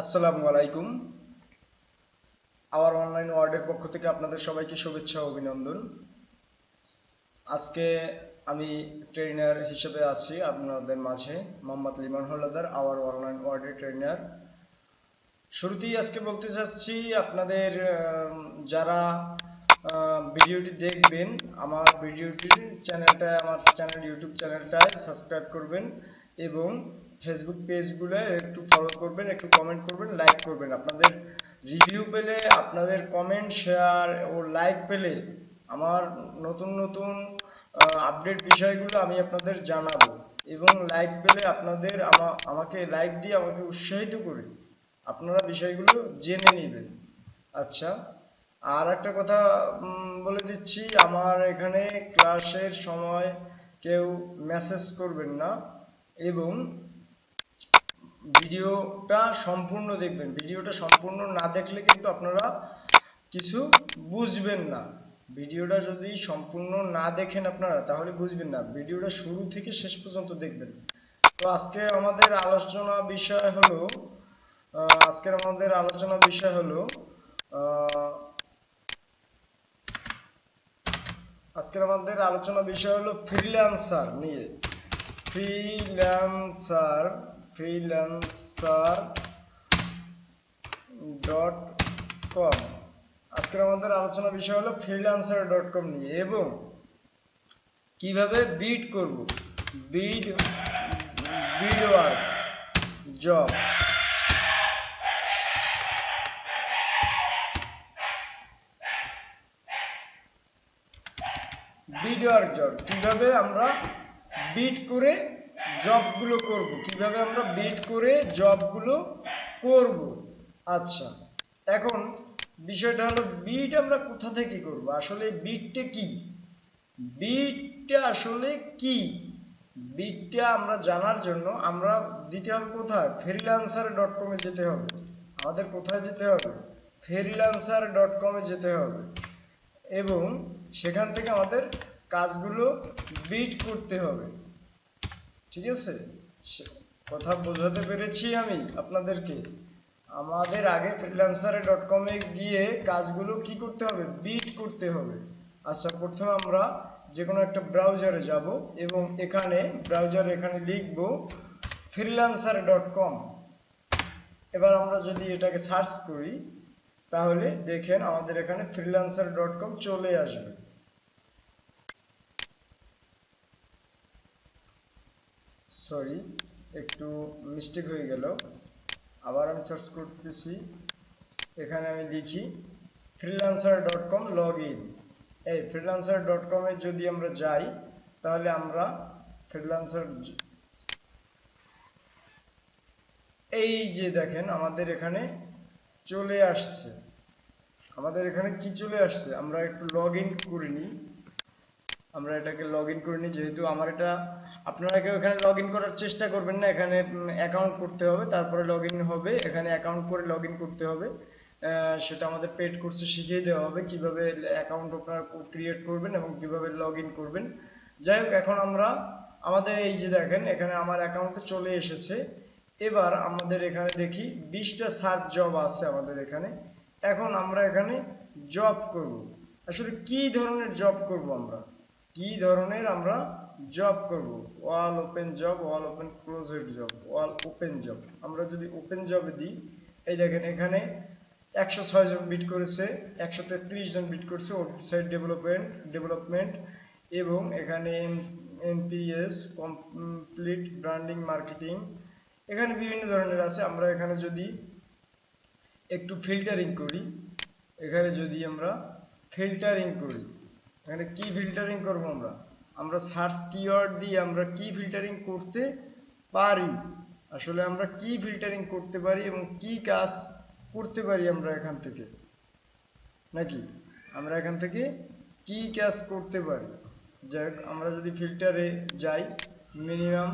আসসালামু আলাইকুম। আমার অনলাইন ওয়ার্ডের পক্ষ থেকে আপনাদের সবাইকে শুভেচ্ছা ও অভিনন্দন। আজকে আমি ট্রেনার হিসেবে আছি আপনাদের মাঝে, মোহাম্মদ লিমান হলাদার আওয়ার অনলাইন ওয়ার্ডের ট্রেনার শুরুতেই আজকে বলতে চাচ্ছি, আপনাদের যারা ভিডিওটি দেখবেন, আমার ভিডিওটির চ্যানেলটা আমার চ্যানেল ইউটিউব চ্যানেলটায় সাবস্ক্রাইব করবেন এবং ফেসবুক পেজগুলো একটু ফলো করবেন, একটু কমেন্ট করবেন লাইক করবেন। আপনাদের রিভিউ পেলে, আপনাদের কমেন্ট শেয়ার ও লাইক পেলে আমার নতুন নতুন আপডেট বিষয়গুলো আমি আপনাদের জানাব। এবং লাইক পেলে আপনাদের আমাকে লাইক দিয়ে আমাকে উৎসাহিত করে আপনারা বিষয়গুলো জেনে নেবেন। আচ্ছা আর একটা কথা বলে দিচ্ছি, আমার এখানে ক্লাসের সময় কেউ মেসেজ করবেন না। এবং ভিডিওটা সম্পূর্ণ দেখবেন। ভিডিওটা সম্পূর্ণ না দেখলে কিন্তু আপনারা কিছু বুঝবেন না। ভিডিওটা যদি সম্পূর্ণ না দেখেন আপনারা, তাহলে বুঝবেন না। ভিডিওটা শুরু থেকে শেষ পর্যন্ত দেখবেন। তো আজকে আমাদের আলোচনা বিষয় হলো আজকের আমাদের আলোচনা বিষয় হলো আজকের আমাদের আলোচনা বিষয় হলো ফ্রিল্যান্সার নিয়ে। ফ্রিল্যান্সার ফ্রিল্যান্সার ডট কম আজকের আমাদের আলোচনা বিষয় হলো ফ্রিল্যান্সার ডট কম নিয়ে এবং কীভাবে বিড করব। Bid bid work job bid work job কীভাবে আমরা বিট করে জবগুলো করব। কীভাবে আমরা বিট করে জবগুলো করব? আচ্ছা এখন বিষয়টা হলো বিট আমরা কোথা থেকে করব? আসলে বিটটা কি? বিটটা আসলে কি? বিটটা আমরা জানার জন্য আমরা দিতে হবে কোথায় ফ্রিল্যান্সার ডট কমে যেতে হবে। আমাদের কোথায় যেতে হবে? ফ্রিল্যান্সার ডট কমে যেতে হবে। এবং সেখান থেকে আমাদের কাজগুলো বিট করতে হবে। ঠিক আছে? কথা বোঝাতে পেরেছি আমি আপনাদেরকে। আমাদের আগে ফ্রিল্যান্সারে ডট কমে গিয়ে কাজগুলো কি করতে হবে? বিট করতে হবে। আচ্ছা প্রথমে আমরা যে কোনো একটা ব্রাউজারে যাব এবং এখানে ব্রাউজারে এখানে লিখব ফ্রিল্যান্সার ডট কম এবার আমরা যদি এটাকে সার্চ করি, তাহলে দেখেন আমাদের এখানে ফ্রিল্যান্সার ডট কম চলে আসবে। সরি একটু মিস্টেক হয়ে গেল। আবার আমি সার্চ করতেছি। এখানে আমি লিখি freelancer dot com log in এই ফ্রিল্যান্সার ডট কমে যদি আমরা যাই, তাহলে আমরা ফ্রিল্যান্সার এই যে দেখেন, আমাদের এখানে চলে আসছে। আমাদের এখানে কি চলে আসছে? আমরা একটু লগ ইন করে নিই আমরা এটাকে লগ ইন করে নিই যেহেতু আমার এটা আপনারা কেউ এখানে লগ করার চেষ্টা করবেন না, এখানে অ্যাকাউন্ট করতে হবে, তারপরে লগ হবে, এখানে অ্যাকাউন্ট করে লগ করতে হবে। সেটা আমাদের পেড কোর্সে শিখিয়ে দেওয়া হবে, কীভাবে অ্যাকাউন্ট আপনারা ক্রিয়েট করবেন এবং কীভাবে লগ করবেন। যাই হোক, এখন আমরা, আমাদের এই যে দেখেন, এখানে আমার অ্যাকাউন্টে চলে এসেছে। এবার আমাদের এখানে দেখি, বিশটা সার্চ জব আছে আমাদের এখানে। এখন আমরা এখানে জব করব। আসলে কি ধরনের জব করব আমরা? কি ধরনের আমরা জব করব all open job all open closed job all open job আমরা যদি ওপেন জবে দিই, এই দেখেন এখানে একশো ছয় জন বিট করেছে, একশো তেত্রিশ জন বিট করছে ওয়েবসাইট ডেভেলপমেন্ট ডেভেলপমেন্ট এবং এখানে এনপিএস কমপ্লিট ব্র্যান্ডিং মার্কেটিং এখানে বিভিন্ন ধরনের আছে। আমরা এখানে যদি একটু ফিল্টারিং করি, এখানে যদি আমরা ফিল্টারিং করি, এখানে কি ফিল্টারিং করব আমরা? আমরা সার্চ কিওয়ার্ড দিয়ে আমরা কি ফিল্টারিং করতে পারি? আসলে আমরা কি ফিল্টারিং করতে পারি এবং কি কাজ করতে পারি আমরা এখান থেকে? নাকি? আমরা এখান থেকে কি কাজ করতে পারি? যাই আমরা যদি ফিল্টারে যাই, মিনিমাম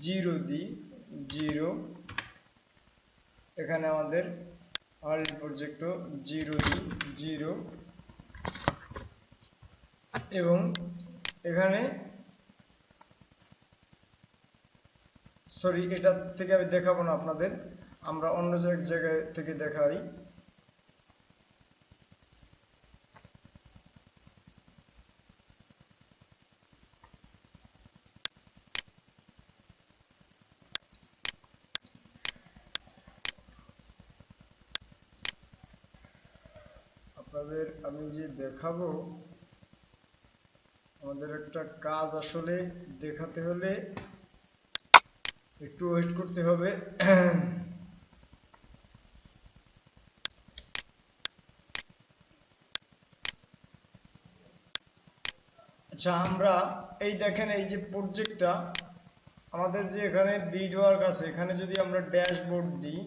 জিরো দিই, জিরো। এখানে আমাদের অল প্রজেক্টও জিরো দিই, জিরো। এবং এখানে সরি এটা থেকে আমি দেখাবো না আপনাদের, আমরা অন্য এক জায়গায় থেকে দেখাই। আপনাদের আমি যে দেখাবো আমাদের একটা কাজ আসলে দেখাতে হলে একটু ওয়েট করতে হবে। আচ্ছা আমরা এই দেখেন এই যে প্রজেক্টটা আমাদের যে এখানে বিড ওয়ার্ক আছে, এখানে যদি আমরা ড্যাশবোর্ড দিই,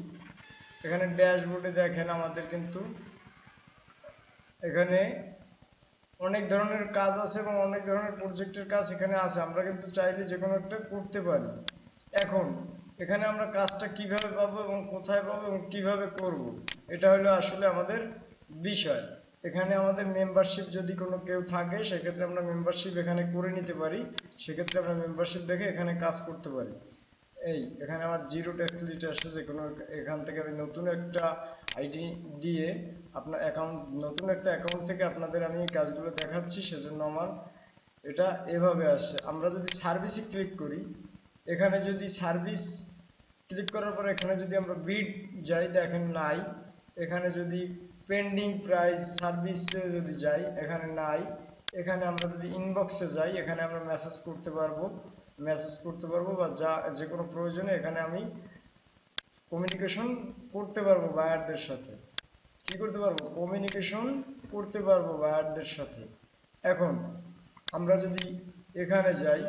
এখানে ড্যাশবোর্ডে দেখেন আমাদের কিন্তু এখানে অনেক ধরনের কাজ আছে এবং অনেক ধরনের প্রজেক্টের কাজ এখানে আছে। আমরা কিন্তু চাইলে যে কোনো একটা করতে পারি। এখন, এখানে আমরা কাজটা কীভাবে পাবো এবং কোথায় পাবো এবং কীভাবে করব, এটা হলো আসলে আমাদের বিষয়। এখানে আমাদের মেম্বারশিপ যদি কোনো কেউ থাকে, সেক্ষেত্রে আমরা মেম্বারশিপ এখানে করে নিতে পারি। সেক্ষেত্রে আমরা মেম্বারশিপ দেখে এখানে কাজ করতে পারি। এই, এখানে আমার জিরো ট্যাক্স লিটার আসছে যে কোনো এখান থেকে আমি নতুন একটা আইডি দিয়ে আপনার অ্যাকাউন্ট নতুন একটা অ্যাকাউন্ট থেকে আপনাদের আমি এই কাজগুলো দেখাচ্ছি, সেজন্য আমার এটা এভাবে আসে। আমরা যদি সার্ভিসে ক্লিক করি, এখানে যদি সার্ভিস ক্লিক করার পর এখানে যদি আমরা বিড যাই, দেখেন নাই। এখানে যদি পেন্ডিং প্রাইস সার্ভিসে যদি যাই, এখানে নাই। এখানে আমরা যদি ইনবক্সে যাই, এখানে আমরা মেসেজ করতে পারব। মেসেজ করতে পারব বা যা যে কোনো প্রয়োজনে এখানে আমি কমিউনিকেশন করতে পারব বায়ারদের সাথে। কি করতে পারব? কমিউনিকেশন করতে পারব বায়ারদের সাথে। এখন, আমরা যদি এখানে যাই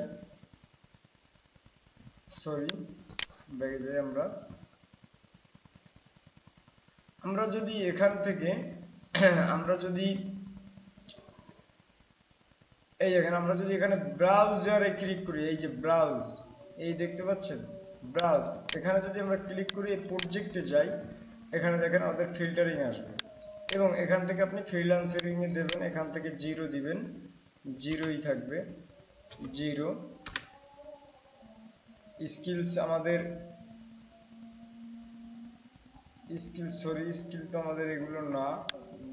সরি ব্যাগে যাই আমরা। আমরা যদি এখান থেকে, আমরা যদি, এই দেখেন, আমরা যদি এখানে ব্রাউজারে ক্লিক করি, এই যে ব্রাউজ এই দেখতে পাচ্ছেন? ব্রাউজ এখানে যদি আমরা ক্লিক করি প্রজেক্টে যাই, এখানে দেখেন আমাদের ফিল্টারিং আসবে। এবং এখান থেকে আপনি ফ্রিল্যান্সারিং এ দেবেন, এখান থেকে জিরো দিবেন। জিরোই থাকবে। জিরো স্কিলস আমাদের স্কিল সরি স্কিল তো আমাদের এগুলো না।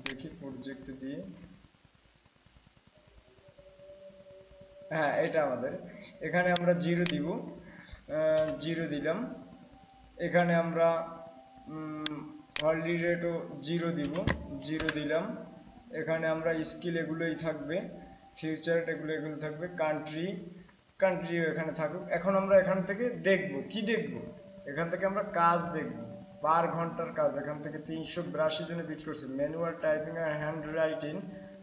দেখি প্রজেক্ট দিয়ে। হ্যাঁ এটা আমাদের। এখানে আমরা জিরো দিব। জিরো দিলাম। এখানে আমরা ওয়ার্ল্ড রেটও জিরো দিব, জিরো দিলাম। এখানে আমরা স্কিল এগুলোই থাকবে ফিউচার এগুলো এগুলো থাকবে কান্ট্রি কান্ট্রি এখানে থাকুক। এখন আমরা এখান থেকে দেখব, কি দেখব? এখান থেকে আমরা কাজ দেখব, পার ঘণ্টার কাজ। এখান থেকে তিনশো বিরাশি জনে বিট করছে ম্যানুয়াল টাইপিং আর হ্যান্ড রাইটিং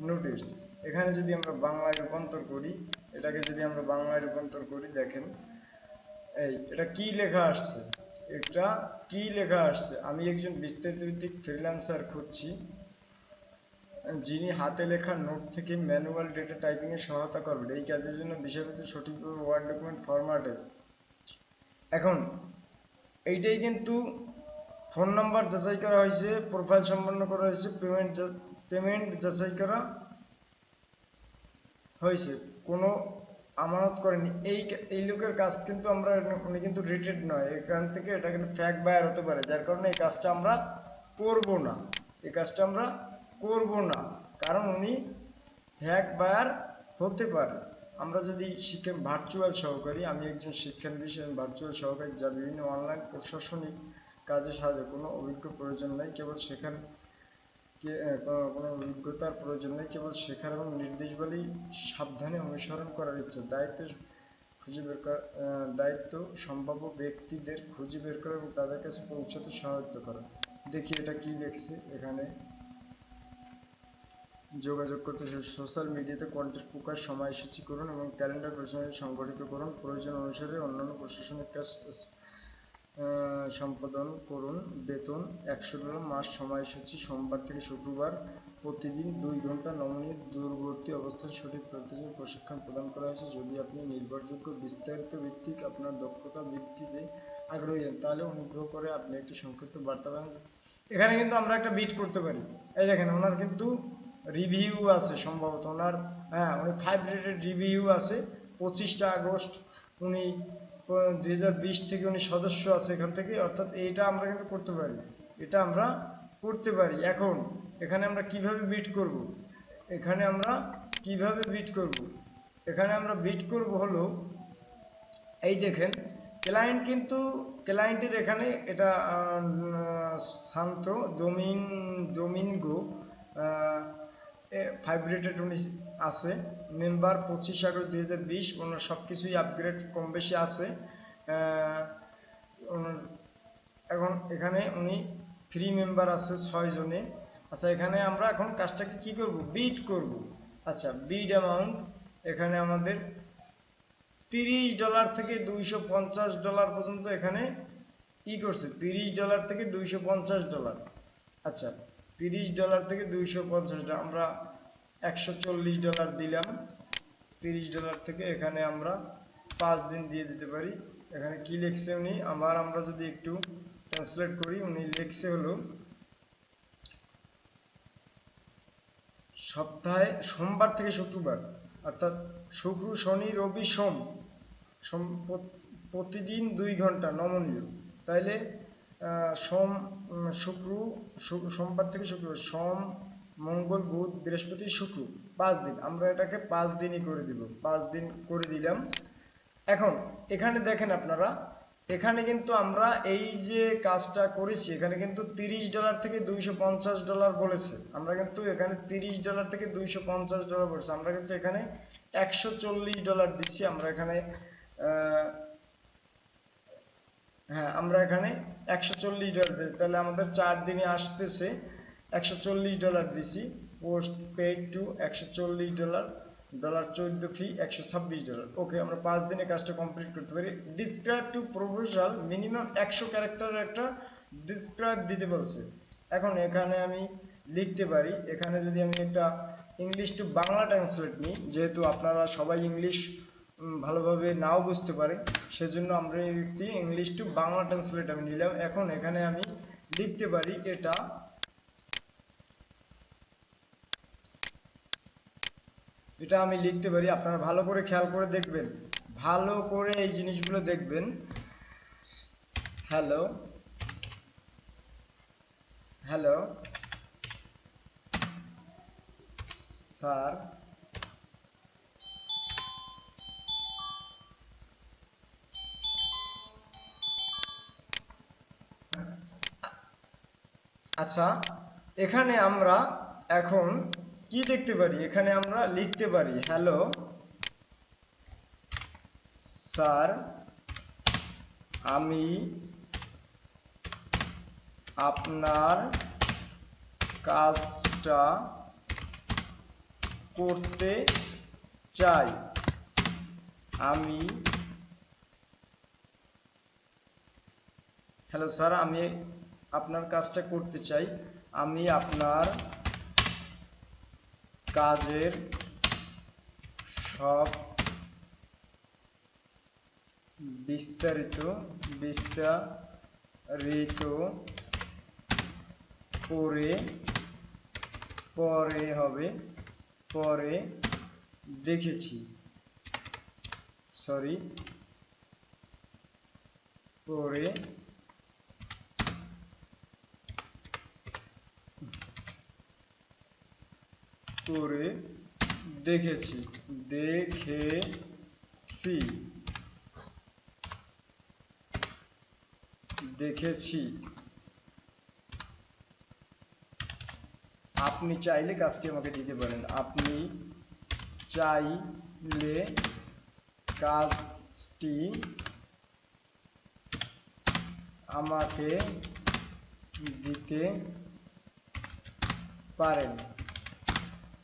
নোটিস এখানে যদি আমরা বাংলায় রূপান্তর করি, এটাকে যদি আমরা বাংলায় রূপান্তর করি, দেখেন এই, এটা কি লেখা আসছে? এটা কি লেখা আসছে? আমি একজন বিস্তারিত ফ্রিল্যান্সার খুঁজছি। যিনি হাতে লেখা নোট থেকে ম্যানুয়াল ডেটা টাইপিং এ সহায়তা করবেন। এই কাজের জন্য বিষয়বস্তু সঠিকভাবে ওয়ার্ড ডকুমেন্ট ফরম্যাটে এখন, এইটাই কিন্তু ফোন নাম্বার যাচাই করা হয়েছে প্রোফাইল সম্পন্ন করা হয়েছে পেমেন্ট পেমেন্ট যাচাই করা হয়েছে। কোনো আমানত করেনি। এই এই লোকের কাজ কিন্তু আমরা উনি কিন্তু রেটেড নয়। এখান থেকে এটা কিন্তু ফ্যাক বায়ার হতে পারে। যার কারণে এই কাজটা আমরা করব না। এই কাজটা আমরা করব না। কারণ উনি ফ্যাক বায়ার হতে পারে। আমরা যদি শিক্ষা ভার্চুয়াল সহকারী, আমি একজন শিক্ষান বিষয় ভার্চুয়াল সহকারী যা বিভিন্ন অনলাইন প্রশাসনিক কাজে সাহায্য, কোনো অভিজ্ঞ প্রয়োজন নেই, কেবল সেখানে কোনো অভিজ্ঞতার প্রয়োজন নেই, কেবল শেখার এবং নির্দেশাবলী সাবধানে অনুসরণ করার ইচ্ছা। দায়িত্ব খুঁজে বের করা দায়িত্ব সম্ভাব্য ব্যক্তিদের খুঁজে বের করা এবং তাদের কাছে পৌঁছাতে সহায়তা করা। দেখি এটা কি লিখছে এখানে। যোগাযোগ করতে সোশ্যাল মিডিয়াতে কন্টেন্ট প্রকাশ, সময়সূচি করুন এবং ক্যালেন্ডার প্রয়োজনে সংগঠিত করুন। প্রয়োজন অনুসারে অন্যান্য প্রশাসনিক কাজ সম্পাদন করুন, বেতন একশো ডলার মাস সময়সূচি সোমবার থেকে শুক্রবার প্রতিদিন দুই ঘণ্টা নমনীয় দূরবর্তী অবস্থান সঠিক পদ্ধতিতে প্রশিক্ষণ প্রদান করা হয়েছে। যদি আপনি নির্ভরযোগ্য, বিস্তারিত ভিত্তিক আপনার দক্ষতা বৃদ্ধিতে আগ্রহী হন, তাহলে অনুগ্রহ করে আপনি একটি সংক্ষিপ্ত বার্তা পান এখানে কিন্তু আমরা একটা বিট করতে পারি। এই দেখেন, ওনার কিন্তু রিভিউ আছে সম্ভবত। ওনার হ্যাঁ উনি ফাইভ রিভিউ আছে। পঁচিশটা আগস্ট উনি দুই হাজার বিশ থেকে উনি সদস্য আছে এখান থেকে, অর্থাৎ এইটা আমরা কিন্তু করতে পারি। এটা আমরা করতে পারি। এখন, এখানে আমরা কীভাবে বিট করব? এখানে আমরা কীভাবে বিট করব? এখানে আমরা বিট করব হলো, এই দেখেন ক্লায়েন্ট কিন্তু ক্লায়েন্টের এখানে এটা শান্ত ডোমিন ডোমিনগো ফাইভ রেটেড উনি আছে মেম্বার পঁচিশ আগস্ট দুই হাজার বিশ, ওনার সব কিছুই আপগ্রেড কম বেশি আছে। এখন এখানে উনি ফ্রি মেম্বার আছে, ছয় জনে। আচ্ছা এখানে আমরা এখন কাজটাকে কি করব? বিট করব। আচ্ছা বিড অ্যামাউন্ট এখানে আমাদের তিরিশ ডলার থেকে দুইশো পঞ্চাশ ডলার পর্যন্ত এখানে ই করছে। তিরিশ ডলার থেকে দুইশো পঞ্চাশ ডলার আচ্ছা তিরিশ ডলার থেকে দুইশো পঞ্চাশ ডলার আমরা একশো চল্লিশ ডলার দিলাম। তিরিশ ডলার থেকে এখানে আমরা পাঁচ দিন দিয়ে দিতে পারি। এখানে কি লিখছে উনি? আবার আমরা যদি একটু ট্রান্সলেট করি, উনি লিখছে হলো, সপ্তাহে সোমবার থেকে শুক্রবার, অর্থাৎ শুক্র, শনি, রবি, সোম প্রতিদিন দুই ঘণ্টা নমনীয়। তাইলে সোম শুক্র সোমবার থেকে শুক্র সোম, মঙ্গল, বুধ, বৃহস্পতি, শুক্র, পাঁচ দিন। আমরা এটাকে পাঁচ দিনই করে দিব। পাঁচ দিন করে দিলাম। এখন, এখানে দেখেন আপনারা, এখানে কিন্তু আমরা এই যে কাজটা করেছি, এখানে কিন্তু তিরিশ ডলার থেকে দুইশো পঞ্চাশ ডলার বলেছে। আমরা কিন্তু এখানে তিরিশ ডলার থেকে দুইশো পঞ্চাশ ডলার বলেছে। আমরা কিন্তু এখানে একশো চল্লিশ ডলার দিচ্ছি। আমরা এখানে হ্যাঁ আমরা এখানে একশো চল্লিশ ডলার দিই তাহলে আমাদের চার দিনে আসতেছে একশো চল্লিশ ডলার দিছি। পোস্ট পেড টু একশো চল্লিশ ডলার ডলার চোদ্দ ফি একশো ছাব্বিশ ডলার ওকে আমরা পাঁচ দিনে কাজটা কমপ্লিট করতে পারি। ডিসক্রাইব টু প্রপোজাল মিনিমাম একশো ক্যারেক্টার একটা ডিসক্রাইব দিতে বলছে। এখন এখানে আমি লিখতে পারি, এখানে যদি আমি একটা ইংলিশ টু বাংলা ট্রান্সলেট নিই, যেহেতু আপনারা সবাই ইংলিশ ভালোভাবে নাও বুঝতে পারে। সেজন্য আমরা একটি ইংলিশ টু বাংলা ট্রান্সলেট আমি নিলাম। এখন এখানে আমি লিখতে পারি এটা এটা আমি লিখতে পারি। আপনারা ভালো করে খেয়াল করে দেখবেন। ভালো করে এই জিনিসগুলো দেখবেন। হ্যালো। হ্যালো। স্যার। আচ্ছা এখানে আমরা এখন কি দেখতে পারি? এখানে আমরা লিখতে পারি হ্যালো স্যার আমি আপনার কাজটা করতে চাই। আমি হ্যালো স্যার আমি আপনার কাজটা করতে চাই, আমি আপনার কাজের সব বিস্তারিত বিস্তারিত করে পরে হবে, পরে দেখেছি। সরি পরে করে দেখেছি দেখেছি। দেখেছি। আপনি চাইলে কাজটি আমাকে দিতে পারেন। আপনি চাইলে কাজটি আমাকে দিতে পারেন।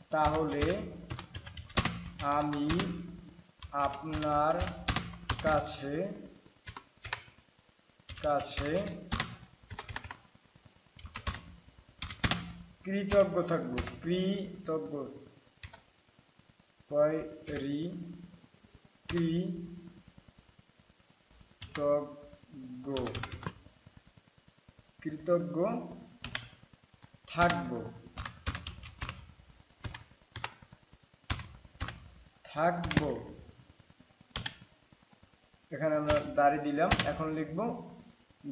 তাহলে আমি আপনার কাছে কাছে কৃতজ্ঞ থাকব। কৃতজ্ঞ। রি? কৃতজ্ঞ। কৃতজ্ঞ থাকব। থাকব। এখানে আমরা দাড়ি দিলাম, এখন লিখব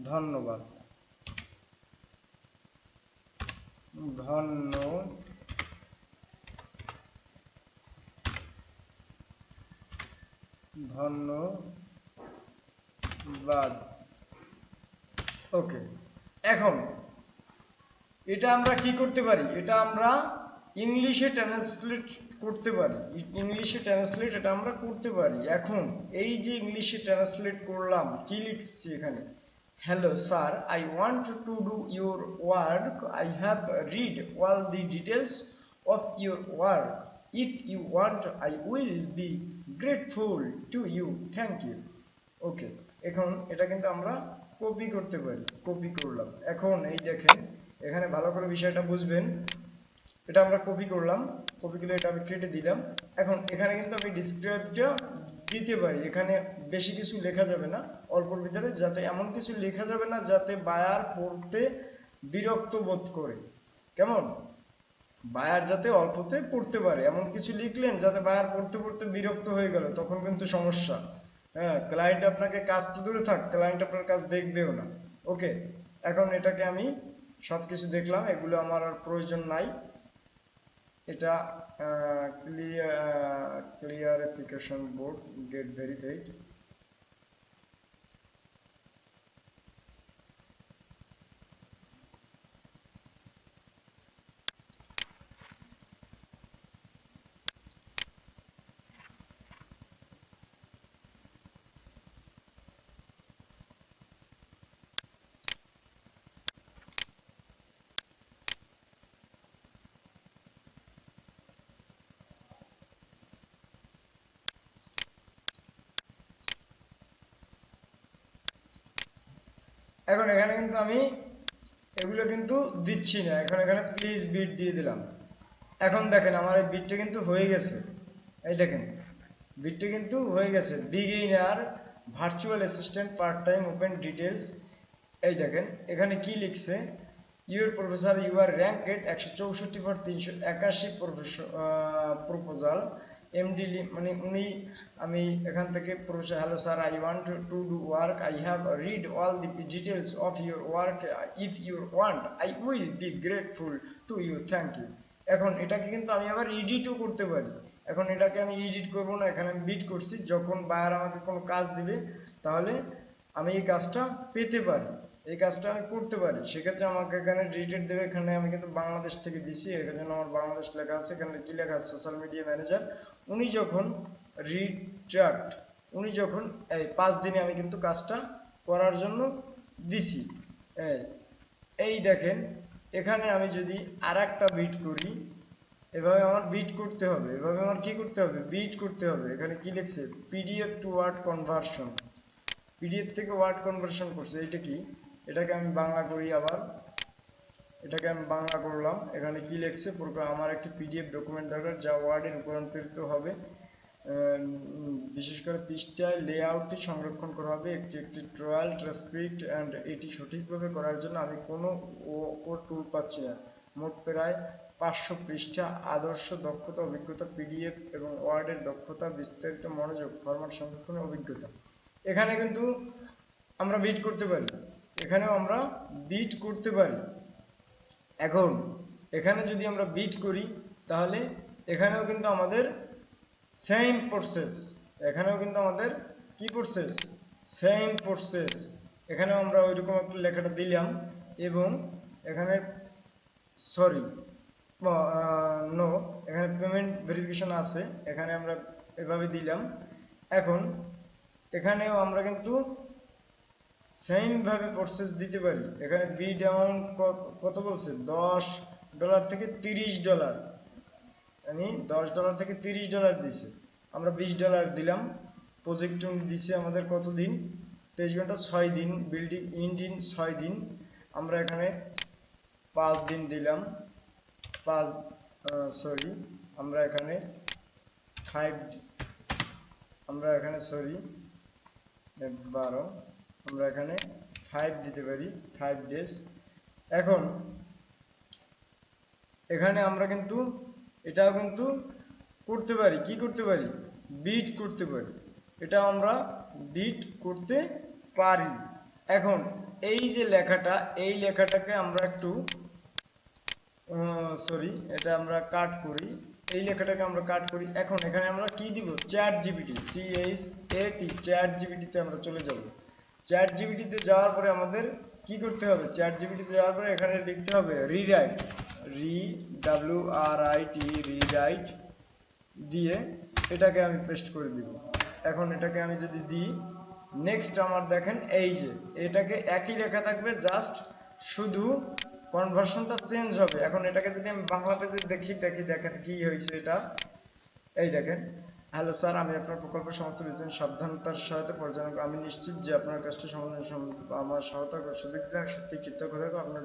ধন্যবাদ। ধন্য ধন্যবাদ। ওকে, এখন এটা আমরা কি করতে পারি? এটা আমরা ইংলিশে ট্রান্সলেট করতে পারি। ইংলিশে ট্রান্সলেট এটা আমরা করতে পারি। এখন এই যে ইংলিশে ট্রান্সলেট করলাম, কি লিখছি এখানে? Hello sir I want to do your work I have read all the details of your work if you want I will be grateful to you thank you okay এখন এটা কিন্তু আমরা কপি করতে পারি। কপি করলাম। এখন এই দেখেন, এখানে ভালো করে বিষয়টা বুঝবেন। এটা আমরা কপি করলাম। কপি করে এটা আমি কেটে দিলাম। এখন এখানে কিন্তু আমি ডিসক্রিপটা দিতে পারি। এখানে বেশি কিছু লেখা যাবে না। অল্পর ভিতরে যাতে এমন কিছু লেখা যাবে না যাতে বায়ার পড়তে বিরক্ত বোধ করে। কেমন? বায়ার যাতে অল্পতে পড়তে পারে। এমন কিছু লিখলেন যাতে বায়ার পড়তে পড়তে বিরক্ত হয়ে গেল, তখন কিন্তু সমস্যা। হ্যাঁ ক্লায়েন্ট আপনাকে কাজ তো দূরে থাক ক্লায়েন্ট আপনার কাজ দেখবেও না। ওকে এখন এটাকে আমি সবকিছু দেখলাম। এগুলো আমার আর প্রয়োজন নাই। এটা clear clarification board get verified এখন এখানে কিন্তু আমি এগুলো কিন্তু দিচ্ছি না। এখন এখানে প্লিজ বিট দিয়ে দিলাম। এখন দেখেন আমার এই বিটটা কিন্তু হয়ে গেছে। এই দেখেন বিটটা কিন্তু হয়ে গেছে। Beginner virtual assistant part time open details এই দেখেন, এখানে কি লিখছে? Your professor you are rank at একশো চৌষট্টি ফর তিনশো একাশি প্রফেসর প্রপোজাল এমডি মানে উনি, আমি এখান থেকে professor hello sir I want to do work I have read all the details of your work if your want I will be grateful to you thank you এখন এটাকে কিন্তু আমি আবার এডিটও করতে পারি। এখন এটাকে আমি এডিট করব না, এখানে আমি বিট করছি। যখন বায়ার আমাকে কোনো কাজ দিবে, তাহলে আমি এই কাজটা পেতে পারি। এই কাজটা আমি করতে পারি। সেক্ষেত্রে আমাকে এখানে রিটেড দেবে, এখানে আমি কিন্তু বাংলাদেশ থেকে দিছি। এখানে আমার বাংলাদেশ লেখা আছে, এখানে কি লেখা আছে? সোশ্যাল মিডিয়া ম্যানেজার উনি যখন রিট্রাক্ট উনি যখন এই পাঁচ দিনে আমি কিন্তু কাজটা করার জন্য দিছি। এই দেখেন, এখানে আমি যদি আর একটা বিট করি, এভাবে আমার বিট করতে হবে। এভাবে আমার কি করতে হবে? বিট করতে হবে। এখানে কি লিখছে? PDF to word conversion PDF থেকে ওয়ার্ড কনভার্সন করছে। এটা কি? এটাকে আমি বাংলা করি আবার। এটাকে আমি বাংলা করলাম। এখানে কি লিখছে? আমার একটি পিডিএফ ডকুমেন্ট দরকার, যা ওয়ার্ডে রূপান্তরিত হবে। বিশেষ করে পৃষ্ঠায় লেআউটটি সংরক্ষণ করা হবে। একটি একটি ট্রায়াল ট্রান্সক্রিপ্ট অ্যান্ড এটি সঠিকভাবে করার জন্য আমি কোনো ও টুল পাচ্ছি না। মোট প্রায় পাঁচশো পৃষ্ঠা, আদর্শ দক্ষতা, অভিজ্ঞতা পিডিএফ এবং ওয়ার্ডের দক্ষতা, বিস্তারিত মনোযোগ ফরম্যাট সংরক্ষণের অভিজ্ঞতা। এখানে কিন্তু আমরা বিট করতে পারি। এখানেও আমরা বিট করতে পারি। এখন, এখানে যদি আমরা বিট করি, তাহলে এখানেও কিন্তু আমাদের সেম প্রসেস এখানেও কিন্তু আমাদের কি প্রসেস সেম প্রসেস এখানেও আমরা ওইরকম একটা লেখাটা দিলাম এবং এখানে সরি নো এখানে পেমেন্ট ভেরিফিকেশন আছে। এখানে আমরা এভাবে দিলাম। এখন, এখানেও আমরা কিন্তু সেম ভাবে প্রসেস দিতে পারি। এখানে বিড অ্যামাউন্ট কত বলছে? দশ ডলার থেকে তিরিশ ডলার মানে দশ ডলার থেকে তিরিশ ডলার দিছে। আমরা বিশ ডলার দিলাম। প্রজেক্ট দিছে আমাদের কত দিন? তেইশ ঘণ্টা ছয় দিন। বিল্ডিং ইন্ডিন ছয় দিন। আমরা এখানে পাঁচ দিন দিলাম। পাঁচ সরি আমরা এখানে ফাইভ আমরা এখানে সরি বারো। আমরা এখানে ফাইভ দিতে পারি ফাইভ ডেজ এখন, এখানে আমরা কিন্তু, এটাও কিন্তু করতে পারি। কি করতে পারি? বিট করতে পারি। এটা আমরা বিট করতে পারি। এখন, এই যে লেখাটা, এই লেখাটাকে আমরা একটু সরি এটা আমরা কাট করি। এই লেখাটাকে আমরা কাট করি। এখন, এখানে আমরা কি দিব? Chat GPT C H A T chat জিবিটিতে আমরা চলে যাব। চ্যাট জিবিটিতে যাওয়ার পরে আমাদের কি করতে হবে? চ্যাট জিবিটিতে যাওয়ার পরে এখানে লিখতে হবে rewrite re W R I T rewrite দিয়ে এটাকে আমি পেস্ট করে দিব। এখন এটাকে আমি যদি দিই নেক্সট আমার দেখেন এই যে, এটাকে একই লেখা থাকবে জাস্ট শুধু কনভার্সনটা চেঞ্জ হবে। এখন এটাকে যদি আমি বাংলা পেজে দেখি দেখি দেখেন কি হয়েছে এটা। এই দেখেন হ্যালো স্যার, আমি আপনার প্রকল্প সমস্ত বিতরণ সাবধানতার সহায়তা পর্যালোচনা আমি নিশ্চিত যে আপনার কাজটি সমাধান সম- আমার সহায়তা সুবিধা সত্যি কৃতজ্ঞ থাকব। আপনার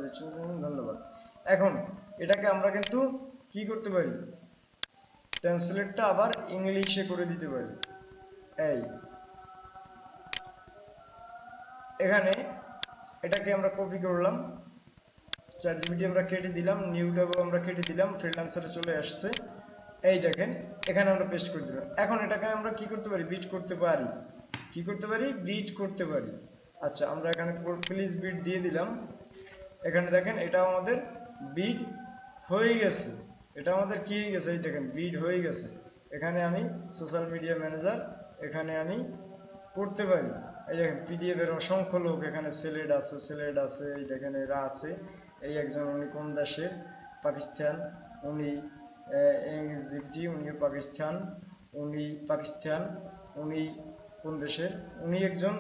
ধন্যবাদ। এখন, এটাকে আমরা কিন্তু কি করতে পারি? ট্রান্সলেটটা আবার ইংলিশে করে দিতে পারি। এই। এখানে এটাকে আমরা কপি করলাম। চার জিবিটি আমরা কেটে দিলাম নিউটাও আমরা কেটে দিলাম ফ্রিল্যান্সারে চলে আসছে। এই দেখেন, এখানে আমরা পেস্ট করে দিলাম। এখন এটাকে আমরা কি করতে পারি? বিট করতে পারি। কি করতে পারি? বিট করতে পারি। আচ্ছা আমরা এখানে প্লিজ বিট দিয়ে দিলাম। এখানে দেখেন এটা আমাদের বিট হয়ে গেছে। এটা আমাদের কি হয়ে গেছে? এই দেখেন বিট হয়ে গেছে। এখানে আমি সোশ্যাল মিডিয়া ম্যানেজার এখানে আমি করতে পারি। এই দেখেন পিডিএফ এর অসংখ্য লোক এখানে সিলেট আছে সিলেট আছে, এই দেখেন এরা আছে। এই একজন উনি কোন দেশের? পাকিস্তান, উনি জিপটি উনিও পাকিস্তান, উনি পাকিস্তান, উনি কোন দেশের উনি একজন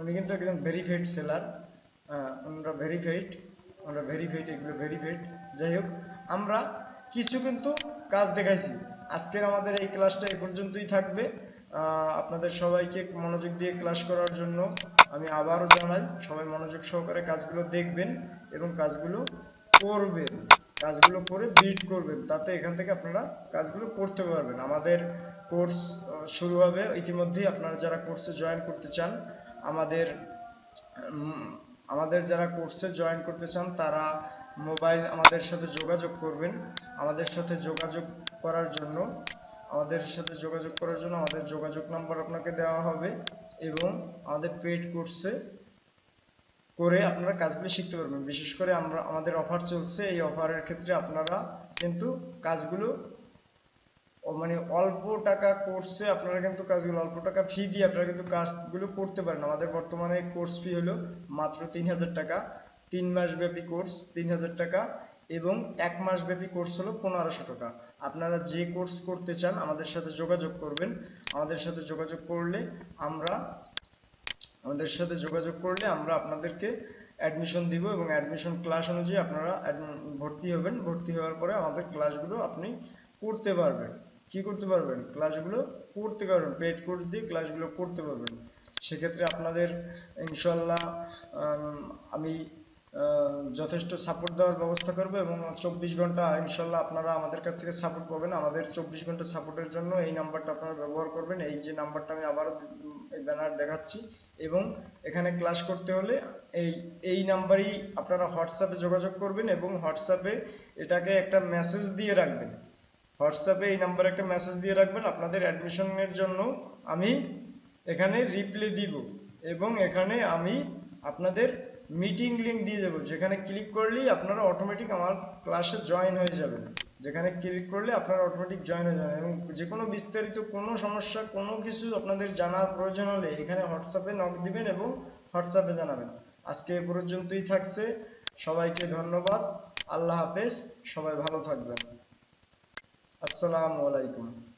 উনি কিন্তু একজন ভেরিফাইড সেলার আমরা ভেরিফাইড আমরা ভেরিফাইড এগুলো ভেরিফাইড যাই হোক, আমরা কিছু কিন্তু কাজ দেখাইছি। আজকের আমাদের এই ক্লাসটা এ পর্যন্তই থাকবে। আপনাদের সবাইকে মনোযোগ দিয়ে ক্লাস করার জন্য আমি আবারও জানাই, সবাই মনোযোগ সহকারে কাজগুলো দেখবেন এবং কাজগুলো করবেন। কাজগুলো করে বিট করবেন, তাতে এখান থেকে আপনারা কাজগুলো করতে পারবেন। আমাদের কোর্স শুরু হবে, ইতিমধ্যেই আপনারা যারা কোর্সে জয়েন করতে চান, আমাদের আমাদের যারা কোর্সে জয়েন করতে চান, তারা মোবাইল আমাদের সাথে যোগাযোগ করবেন। আমাদের সাথে যোগাযোগ করার জন্য, আমাদের সাথে যোগাযোগ করার জন্য আমাদের যোগাযোগ নাম্বার আপনাকে দেওয়া হবে এবং আমাদের পেড কোর্সে করে আপনারা কাজগুলো শিখতে পারবেন। বিশেষ করে আমরা, আমাদের অফার চলছে, এই অফারের ক্ষেত্রে আপনারা কিন্তু কাজগুলো মানে অল্প টাকা কোর্সে আপনারা কিন্তু কাজগুলো, অল্প টাকা ফি দিয়ে আপনারা কিন্তু কাজগুলো করতে পারেন। আমাদের বর্তমানে কোর্স ফি হলো মাত্র তিন হাজার টাকা। তিন মাস ব্যাপী কোর্স তিন হাজার টাকা এবং এক মাস ব্যাপী কোর্স হলো পনেরোশো টাকা। আপনারা যে কোর্স করতে চান, আমাদের সাথে যোগাযোগ করবেন। আমাদের সাথে যোগাযোগ করলে আমরা আমাদের সাথে যোগাযোগ করলে আমরা আপনাদেরকে অ্যাডমিশন দিব এবং অ্যাডমিশন ক্লাস অনুযায়ী আপনারা ভর্তি হবেন। ভর্তি হওয়ার পরে আমাদের ক্লাসগুলো আপনি করতে পারবেন। কি করতে পারবেন? ক্লাসগুলো করতে পারবেন। পেড কোর্স দিয়ে ক্লাসগুলো করতে পারবেন। সেক্ষেত্রে আপনাদের ইনশাল্লাহ আমি যথেষ্ট সাপোর্ট দেওয়ার ব্যবস্থা করব এবং চব্বিশ ঘণ্টা ইনশাল্লাহ আপনারা আমাদের কাছ থেকে সাপোর্ট পাবেন। আমাদের চব্বিশ ঘণ্টা সাপোর্টের জন্য এই নাম্বারটা আপনারা ব্যবহার করবেন। এই যে নাম্বারটা আমি আবারও ব্যানার দেখাচ্ছি। এবং এখানে ক্লাস করতে হলে এই এই নাম্বারেই আপনারা হোয়াটসঅ্যাপে যোগাযোগ করবেন এবং হোয়াটসঅ্যাপে এটাকে একটা মেসেজ দিয়ে রাখবেন। হোয়াটসঅ্যাপে এই নাম্বারে একটা মেসেজ দিয়ে রাখবেন, আপনাদের অ্যাডমিশনের জন্য আমি এখানে রিপ্লে দিব এবং এখানে আমি আপনাদের মিটিং লিংক দিয়ে দেবো। যেখানে ক্লিক করলেই আপনারা অটোমেটিক আমার ক্লাসে জয়েন হয়ে যাবেন। যেখানে ক্লিক করলে আপনারা অটোমেটিক জয়েন হয়ে যাবেন এবং যে কোনো বিস্তারিত কোনো সমস্যা, কোনো কিছু আপনাদের জানার প্রয়োজন হলে এখানে হোয়াটসঅ্যাপে নক দিবেন এবং হোয়াটসঅ্যাপে জানাবেন। আজকে এ পর্যন্তই থাকছে। সবাইকে ধন্যবাদ। আল্লাহ হাফেজ। সবাই ভালো থাকবেন। আসসালামু আলাইকুম।